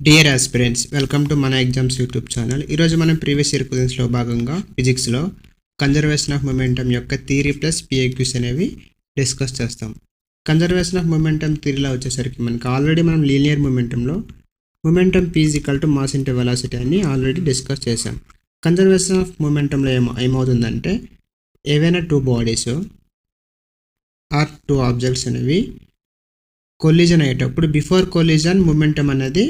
Dear aspirants welcome to మన exams YouTube channel ఈరోజు మనం ప్రీవియస్ ఇయర్ క్వశ్చన్స్లో భాగంగా ఫిజిక్స్లో కన్జర్వేషన్ ఆఫ్ మొమెంటం యొక్క థీరీ ప్లస్ పిఏక్యూస్ అనేవి డిస్కస్ చేస్తాం. కన్జర్వేషన్ ఆఫ్ మొమెంటం థీరీలో వచ్చేసరికి మనకి ఆల్రెడీ మనం linear మొమెంటంలో momentum p equal to mass into velocity అని ఆల్రెడీ డిస్కస్ చేసాం కన్జర్వేషన్ ఆఫ్ మొమెంటంలో ఏమో ఏమవుతుందంటే ఏవైనా two bodies or two objects అనేవి కొలిజన్ అయ్యేటప్పుడు బిఫోర్ కొలిజన్ మొమెంటం అనేది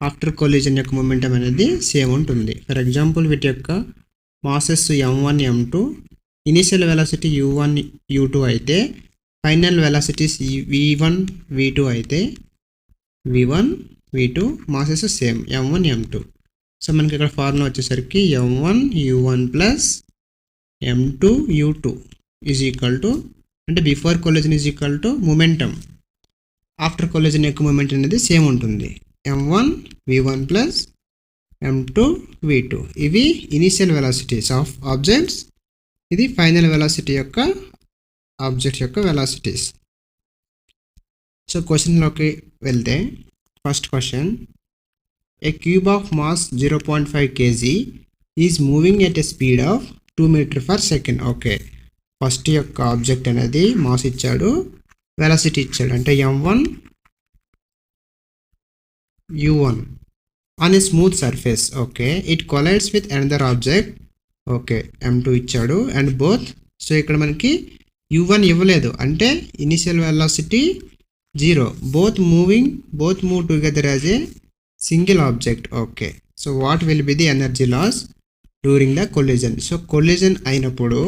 ఆఫ్టర్ కొలిజన్ యొక్క మూమెంటం అనేది సేమ్ ఉంటుంది. ఫర్ ఎగ్జాంపుల్ వీటి యొక్క masses m one m two initial velocity u one u two అయితే final velocities v one v two అయితే v one v two masses same m one m two so మనకి ఇక్కడ formula వచ్చేసరికి m one u one plus m two u two is equal to అంటే before collision is equal to momentum after collision యొక్క moment అనేది same ఉంటుంది. M one v one plus m two v two ఇవి initial velocities of objects ఇది final velocity యొక్క object యొక్క velocities so క్వశ్చన్లోకి వెళ్తే first question a cube of mass zero point five KG is moving at a speed of two metre per second okay first యొక్క object అనేది mass ఇచ్చాడు velocity ఇచ్చాడు. అంటే m one u one on a smooth surface okay it collides with another object okay m two ఇచ్చాడు. And both so ఇక్కడ మనకి u one ఇవ్వలేదు. అంటే initial velocity zero both moving both move together as a single object okay so what will be the energy loss during the collision so collision అయినప్పుడు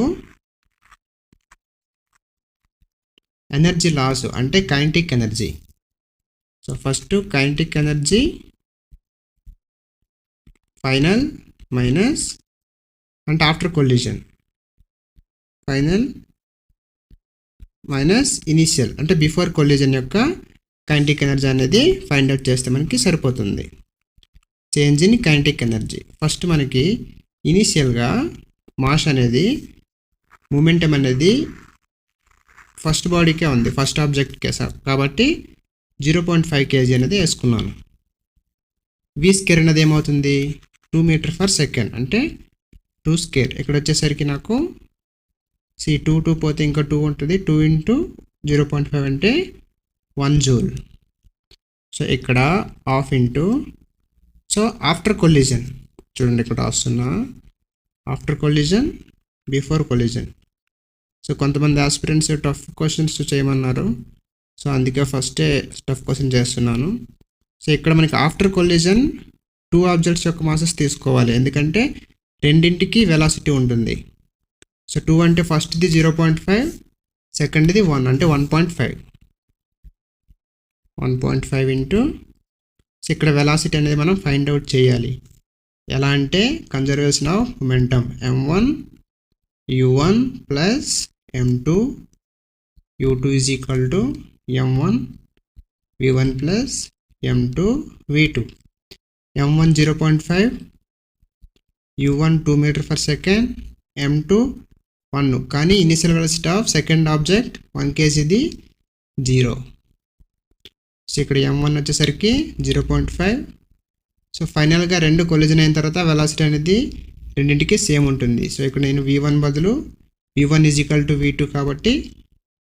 energy loss అంటే kinetic energy so first kinetic energy final minus అంటే after collision final minus initial అంటే before collision యొక్క kinetic energy అనేది find out చేస్తే మనకి సరిపోతుంది. Change in kinetic energy first మనకి ఇనీషియల్గా మాస్ అనేది మూమెంటం అనేది ఫస్ట్ బాడీకే ఉంది ఫస్ట్ ఆబ్జెక్ట్కే సార్ కాబట్టి జీరో పాయింట్ ఫైవ్ కేజీ అనేది వేసుకున్నాను. వి స్కేర్ అనేది ఏమవుతుంది? Two metre per second. అంటే టూ స్కేర్. ఇక్కడ వచ్చేసరికి నాకు సి టూ టూ పోతే ఇంకా టూ ఉంటుంది. Two into zero point five అంటే వన్ జూల్. సో ఇక్కడ half into so after collision చూడండి ఇక్కడ వస్తున్నా after collision before collision so కొంతమంది ఆస్పిరెంట్స్ టఫ్ క్వశ్చన్స్ చేయమన్నారు. సో అందుకే ఫస్టే టఫ్ కోసం చేస్తున్నాను. సో ఇక్కడ మనకి ఆఫ్టర్ కొలిజన్ టూ ఆబ్జెక్ట్స్ యొక్క మాసెస్ తీసుకోవాలి. ఎందుకంటే రెండింటికి వెలాసిటీ ఉంటుంది. సో టూ అంటే ఫస్ట్ది జీరో పాయింట్ ఫైవ్ సెకండ్ది వన్ అంటే one point five one point five into so ఇక్కడ వెలాసిటీ అనేది మనం ఫైండ్ అవుట్ చేయాలి. ఎలా అంటే conservation of momentum m one u one plus m two u two is equal to m1 v1 plus m2 v2 m1 0.5 u1 2 meter per second m2 1 కానీ initial velocity of second object one కేజీది zero so ఇక్కడ ఎం one వచ్చేసరికి zero point five so ఫైనల్గా రెండు collision అయిన తర్వాత velocity అనేది రెండింటికి same ఉంటుంది. సో ఇక్కడ నేను వి వన్ బదులు v one is equal to v two కాబట్టి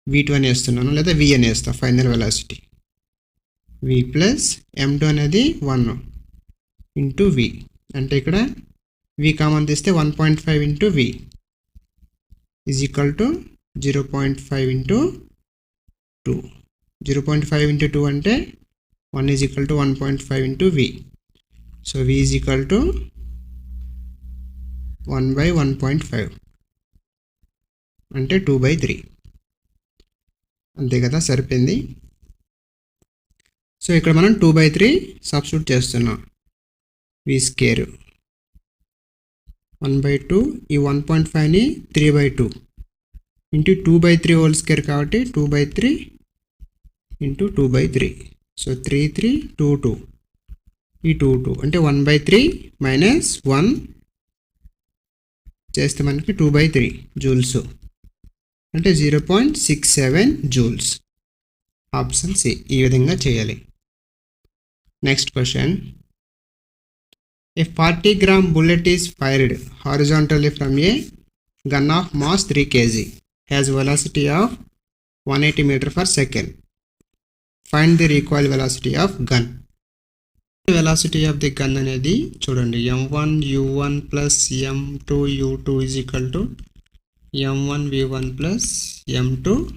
వి టూ అని వేస్తున్నాను లేదా వి అని వేస్తాను final velocity v plus m two అనేది వన్ ఇంటూ వి అంటే ఇక్కడ వి కామన్ తీస్తే one point five into v is equal to zero point five into two zero point five into two అంటే one is equal to one point five into v so v is equal to one by one point five అంటే two by three అంతే కదా సరిపోయింది. So ఇక్కడ మనం two by three substitute చేస్తున్నాం. V square one by two ఈ one point ఫైవ్ని three by two into two by three whole square కాబట్టి two by three into two by three so three three two two ఈ two two అంటే one by three minus one చేస్తే మనకి two by three joules అంటే zero point six seven joules. Option C ఈ విధంగా చేయాలి. Next question. A forty gram bullet is fired horizontally from a gun of mass three KG has velocity of one eighty metre per second find the recoil velocity of gun velocity of the gun అనేది చూడండి m one u one plus m two u two is equal to m one v one plus m two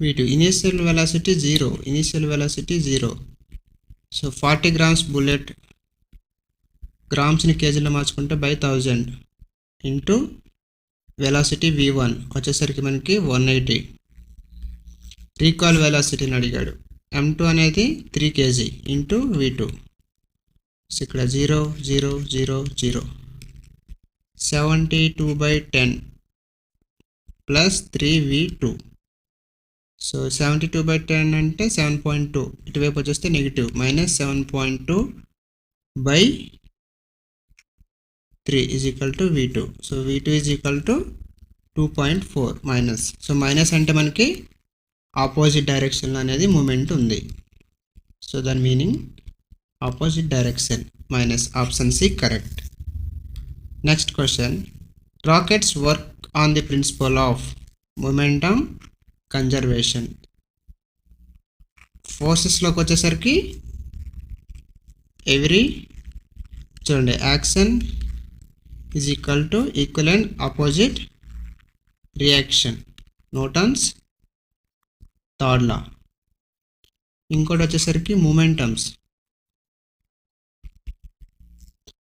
v two initial velocity zero initial velocity zero so forty grams bullet గ్రామ్స్ని కేజీలో మార్చుకుంటే by thousand into velocity v one వచ్చేసరికి మనకి one eighty recoil వెలాసిటీని అడిగాడు. ఎం two అనేది three KG into v two so ఇక్కడ zero zero zero zero seventy two by ten plus three v two so seventy two by ten అంటే seven point two ఇటువైపు వచ్చేస్తే negative minus seven point two by three is equal to v two so v two is equal to two point four minus so minus అంటే మనకి opposite డైరెక్షన్లో అనేది moment ఉంది. So దాని meaning opposite direction minus option C correct next question rockets work on the principle of momentum conservation ఫోర్సెస్లోకి వచ్చేసరికి every చూడండి action is equal to equal and opposite reaction Newton's third law ఇంకోటి వచ్చేసరికి మూమెంటమ్స్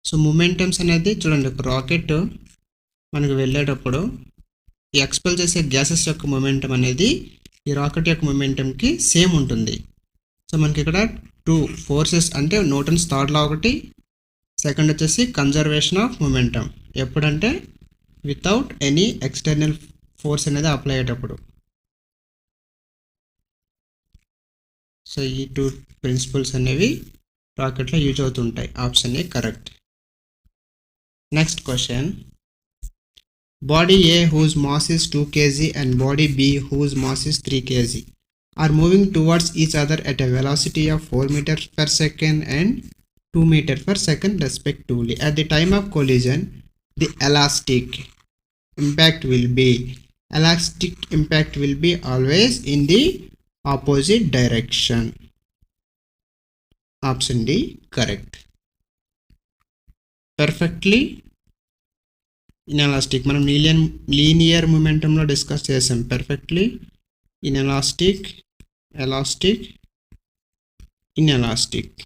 so మూమెంటమ్స్ అనేది చూడండి ఒక rocket మనకు వెళ్ళేటప్పుడు ఈ ఎక్స్పెల్ చేసే గ్యాసెస్ యొక్క మొమెంటం అనేది ఈ రాకెట్ యొక్క మొమెంటంకి సేమ్ ఉంటుంది. సో మనకి ఇక్కడ టూ ఫోర్సెస్ అంటే న్యూటన్స్ థర్డ్ లా ఒకటి సెకండ్ వచ్చేసి కన్జర్వేషన్ ఆఫ్ మొమెంటం ఎప్పుడంటే వితౌట్ ఎనీ ఎక్స్టర్నల్ ఫోర్స్ అనేది అప్లై అయ్యేటప్పుడు. సో ఈ టూ ప్రిన్సిపల్స్ అనేవి రాకెట్లో యూజ్ అవుతుంటాయి. Option A correct next question Body A whose mass is 2 kg and body B whose mass is 3 kg are moving towards each other at a velocity of 4 meters per second and 2 meter per second respectively. At the time of collision, the elastic impact will be elastic impact will be always in the opposite direction. Option D correct. Perfectly inelastic. మనం linear linear మూమెంటంలో discuss చేసాం. Perfectly inelastic elastic inelastic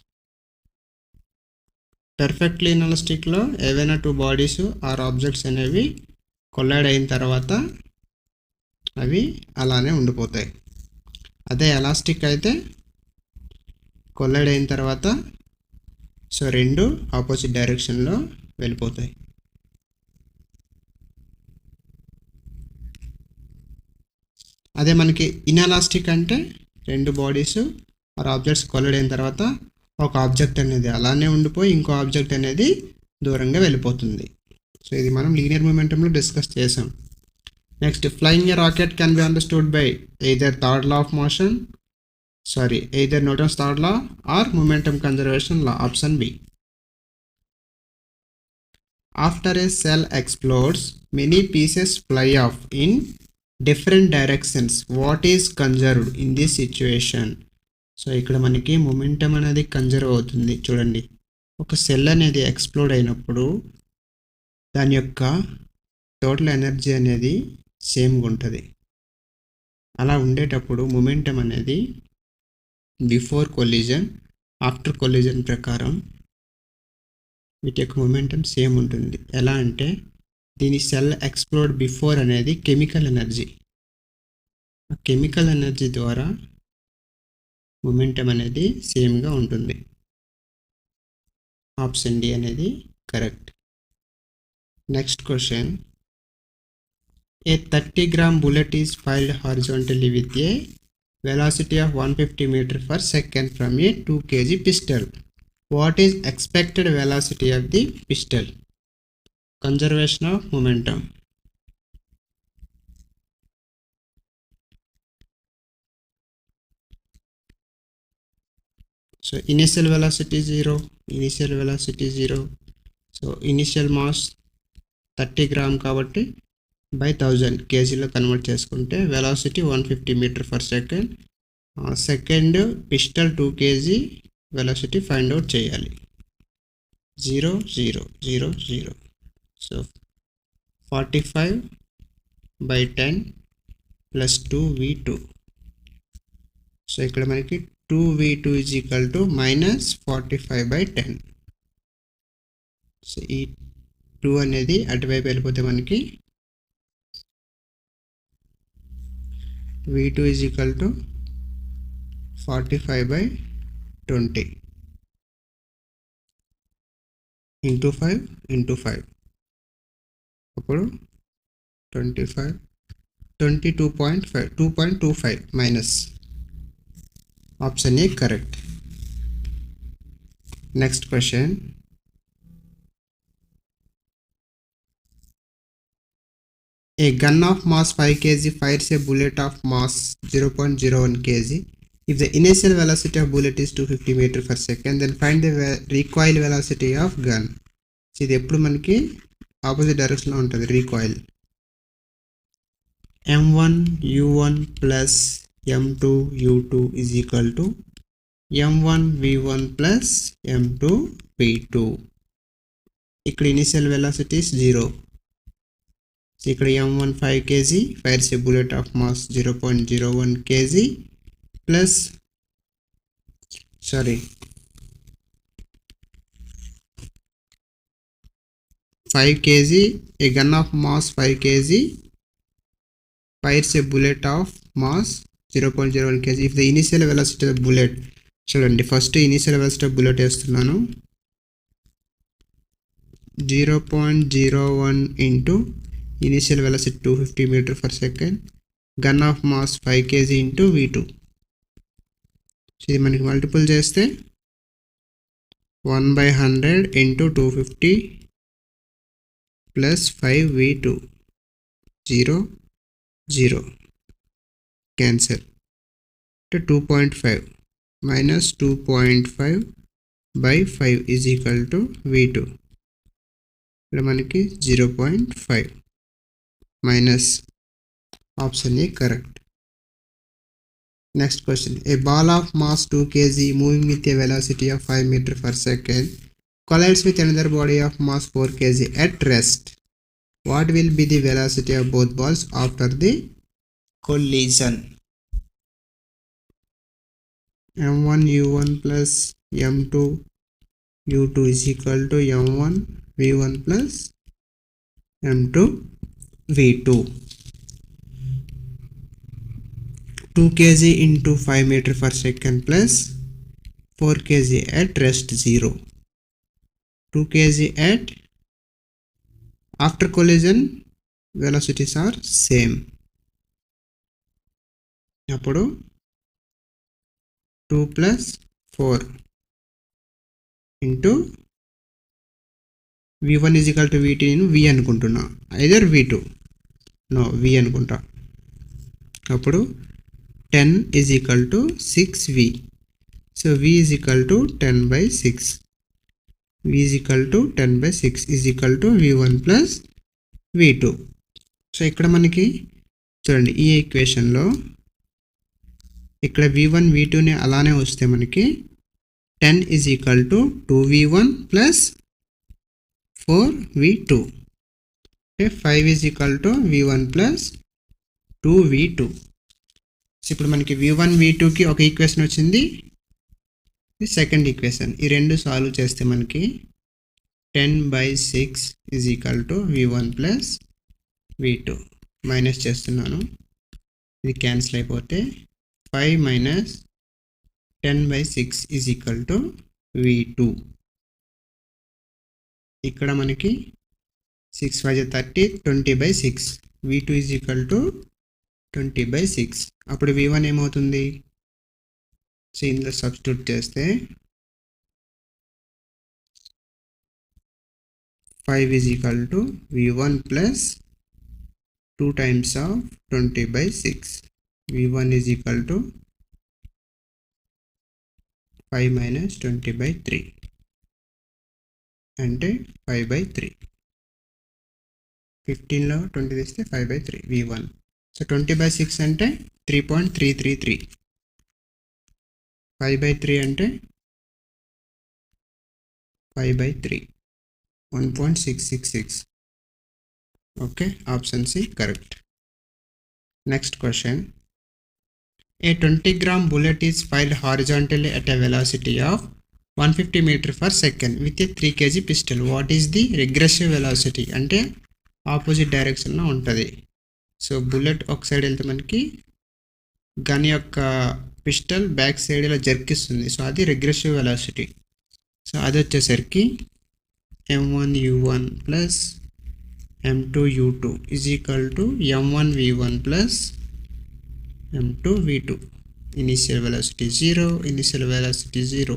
perfectly ఇన్ఎలాస్టిక్లో ఏవైనా two bodies or objects అనేవి collide అయిన తర్వాత అవి అలానే ఉండిపోతాయి. అదే ఎలాస్టిక్ అయితే కొల్లాడ్ అయిన తర్వాత సో రెండు ఆపోజిట్ డైరెక్షన్లో వెళ్ళిపోతాయి. అదే మనకి ఇన్ఎలాస్టిక్ అంటే రెండు బాడీస్ ఆర్ ఆబ్జెక్ట్స్ కొలడ్ అయిన తర్వాత ఒక ఆబ్జెక్ట్ అనేది అలానే ఉండిపోయి ఇంకో ఆబ్జెక్ట్ అనేది దూరంగా వెళ్ళిపోతుంది. సో ఇది మనం లీనియర్ మూమెంటంలో డిస్కస్ చేసాం. Next flying a rocket can be understood by either third law of motion sorry either Newton's third law or momentum conservation law option B. After a shell explodes many pieces fly off in different directions what is conserved in this situation so ఇక్కడ మనకి momentum అనేది conserve అవుతుంది. చూడండి. ఒక cell అనేది explode అయినప్పుడు దాని యొక్క టోటల్ ఎనర్జీ అనేది సేమ్గా ఉంటుంది. అలా ఉండేటప్పుడు మొమెంటం అనేది బిఫోర్ కొలిజన్ ఆఫ్టర్ కొలిజన్ ప్రకారం వీటి యొక్క మొమెంటం సేమ్ ఉంటుంది. ఎలా అంటే దీని సెల్ ఎక్స్ప్లోడ్ బిఫోర్ అనేది కెమికల్ ఎనర్జీ. ఆ కెమికల్ ఎనర్జీ ద్వారా మొమెంటం అనేది సేమ్గా ఉంటుంది. ఆప్షన్ డి అనేది correct. Next question. A thirty gram bullet is fired horizontally with a velocity of one fifty metre per second from a two KG pistol what is expected velocity of the pistol conservation of momentum. So initial velocity zero initial velocity zero so initial mass thirty gram కాబట్టి by thousand కేజీలో convert చేసుకుంటే velocity one fifty metre per second second pistol two KG velocity find out చేయాలి. Zero zero zero zero so forty five by ten plus two v two so ఇక్కడ మనకి two v two is equal to minus forty five by ten so ఈ two అనేది అటువైపు వెళ్ళిపోతే మనకి v two is equal to forty five by twenty into five into five అప్పుడు twenty five twenty two point five two point two five minus option A correct next question A gun of mass 5 kg fires a bullet of mass 0.01 kg. If the initial velocity of bullet is 250 meter per second, then find the ve- recoil velocity of gun. ఇది ఎప్పుడు మనకి opposite డైరెక్షన్లో ఉంటుంది recoil m one u one plus m two u two is equal to m one v one plus m two v two ఇక్కడ initial velocities zero ఇక్కడ m one five kg fires a bullet of mass zero point zero one kg plus sorry five kg 5 gun of mass five kg 5 kg bullet of mass zero point zero one kg if the initial of the bullet చూడండి first initial velocity of bullet వేస్తున్నాను. Zero point zero one into initial velocity two fifty metre per second gun of mass five kg into v two so ఇది మనకి multiple చేస్తే one by hundred into two fifty plus five v two zero zero cancel అంటే two point five minus two point five by five is equal to v two ఇక్కడ మనకి zero point five minus option A correct next question a ball of mass two kg moving with a velocity of five metre per second collides with another body of mass 4 kg at rest. What will be the velocity of both balls after the collision? m1 u1 plus m2 u2 is equal to m1 v1 plus m2 v2. 2 kg into 5 meter per second plus 4 kg at rest 0. 2 kg at after collision velocities are same. అప్పుడు two plus four into v one is equal to vt నేను వి అనుకుంటున్నా. Either v two no v అనుకుంటా. అప్పుడు ten is equal to six v so v is equal to ten by six v is equal to 10 by 6 is equal to v1 plus v2 so ఇక్కడ మనకి చూడండి ఈ ఈక్వేషన్లో ఇక్కడ వి one వి టూని అలానే వస్తే మనకి ten is equal to two v one plus four v two okay five is equal to v one plus two v two so ఇప్పుడు మనకి వి వన్ వి టూకి ఒక ఈక్వేషన్ వచ్చింది. Second equation. ఈ రెండు సాల్వ్ చేస్తే మనకి ten by six is equal to v one plus v two. Minus చేస్తున్నాను. ఇది క్యాన్సిల్ అయిపోతే five minus ten by six is equal to v two. ఇక్కడ మనకి six five thirty twenty by six. V two is equal to twenty by six. అప్పుడు వి one ఏమవుతుంది? So ఇందులో substitute చేస్తే five is equal to v one plus two times of twenty by six v one is equal to five minus twenty by three అంటే five by three ఫిఫ్టీన్లో twenty తీస్తే five by three v one so twenty by six అంటే three point three three three five by three అంటే? Five by three. One point six six six. Okay option C correct. Next question. A twenty gram bullet is fired horizontally at a velocity of one fifty metre per second with a three kg pistol. What is the regressive velocity? అంటే opposite డైరెక్షన్లో ఉంటుంది. So bullet ఒక side వెళ్తే మనకి gun యొక్క pistol back side ఇలా జర్కిస్తుంది. So అది రిగ్రెసివ్ వెలాసిటీ. సో అది వచ్చేసరికి m one u one plus m two u two is equal to m one v one plus m two v two initial velocity zero initial velocity zero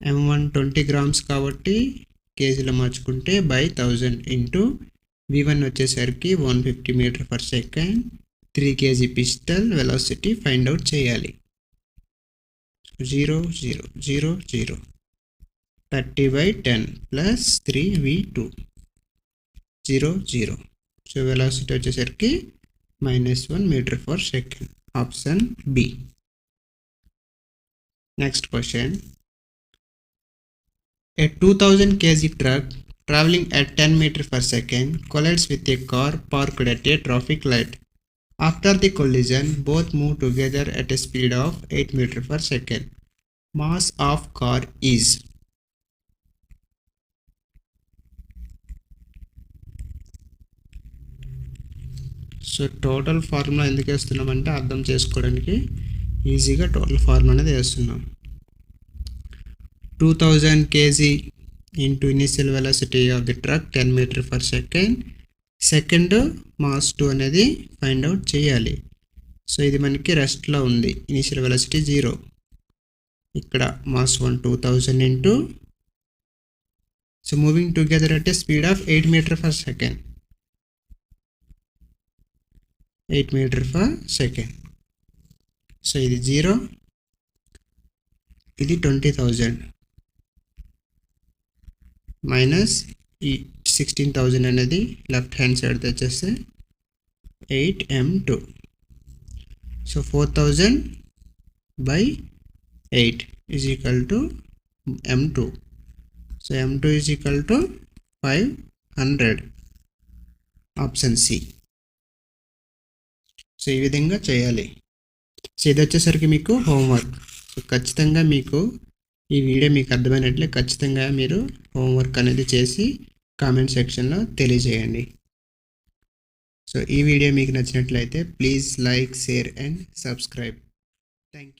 m one twenty grams కాబట్టి కేజీలో మార్చుకుంటే by thousand into v one వచ్చేసరికి one fifty metre per second three kg pistol velocity find out చేయాలి zero zero zero zero thirty by ten plus three V two zero zero so velocity వచ్చేసరికి minus one metre per second option B next question a two thousand kg truck traveling at 10 meter per second collides with a car parked at a traffic light. After the collision, both move together at a speed of 8 meter per second. Mass of car is. So total formula ఎందుకు వేస్తున్నామంటే అర్థం చేసుకోవడానికి ఈజీగా total formula అనేది వేస్తున్నాం. Two thousand kg into initial velocity of the truck ten metre per second second mass two అనేది find out చేయాలి. So ఇది మనకి రెస్ట్లో ఉంది. Initial velocity zero. ఇక్కడ mass one two thousand into so moving together at a speed of eight metre per second. Eight metre per second. So ఇది zero. ఇది twenty thousand. Minus ఈ sixteen thousand అనేది left hand side తెచ్చేస్తే eight m two so four thousand by eight is equal to m two so m two is equal to five hundred option C so ఈ విధంగా చేయాలి. So ఇది వచ్చేసరికి మీకు homework so ఖచ్చితంగా మీకు ఈ వీడియో మీకు అర్థమైనట్లే ఖచ్చితంగా మీరు హోంవర్క్ అనేది చేసి కామెంట్ సెక్షన్లో తెలియజేయండి. సో ఈ వీడియో మీకు నచ్చినట్లయితే please like share and subscribe. Thank you.